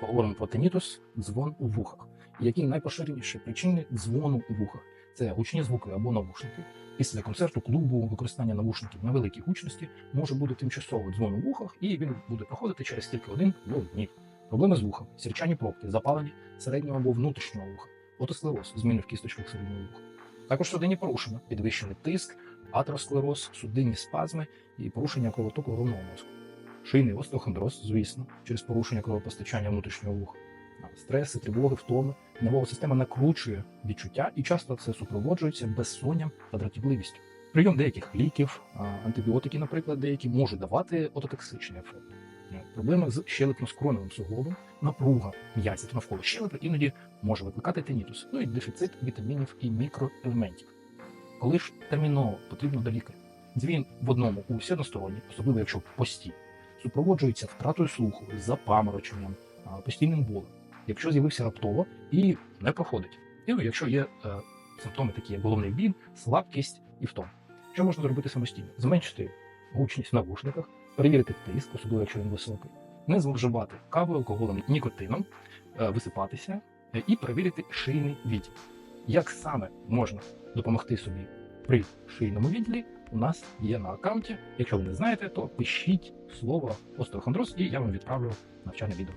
поговоримо про тенітус, дзвон у вухах. Які найпоширеніші причини дзвону у вухах? Це гучні звуки або навушники. Після концерту, клубу, використання навушників на великій гучності може бути тимчасово дзвон у вухах, і він буде проходити через кілька годин до днів. Проблеми з вухом, сірчані пробки, запалення середнього або внутрішнього вуха, отосклероз, зміни в кісточках середнього вуха. Також судинні порушення, підвищений тиск, атеросклероз, судинні спазми і порушення кровотоку головного мозку. Шийний остеохондроз, звісно, через порушення кровопостачання внутрішнього вуха. Стреси, тривоги, втоми. Нервова система накручує відчуття, і часто це супроводжується безсонням та дратівливістю. Прийом деяких ліків, антибіотики, наприклад, деякі можуть давати ототоксичний ефект. Е, Проблеми з щелепно-скроневим суглобом, напруга м'язів навколо щелепи іноді може викликати тенітус, ну і дефіцит вітамінів і мікроелементів. Коли ж терміново потрібно до лікаря? Дзвін в одному усі односторонні, особливо якщо пості, супроводжується втратою слуху, запамороченням, постійним болем, якщо з'явився раптово і не проходить. І ну, якщо є е, симптоми, такі як головний біль, слабкість і втом. Що можна зробити самостійно? Зменшити гучність в навушниках, перевірити тиск, особливо якщо він високий, не зловживати кавою, алкоголем, нікотином, е, висипатися е, і перевірити шийний відділ. Як саме можна допомогти собі при шийному відділі, у нас є на аккаунті. Якщо ви не знаєте, то пишіть слово остеохондроз, і я вам відправлю навчальне відео.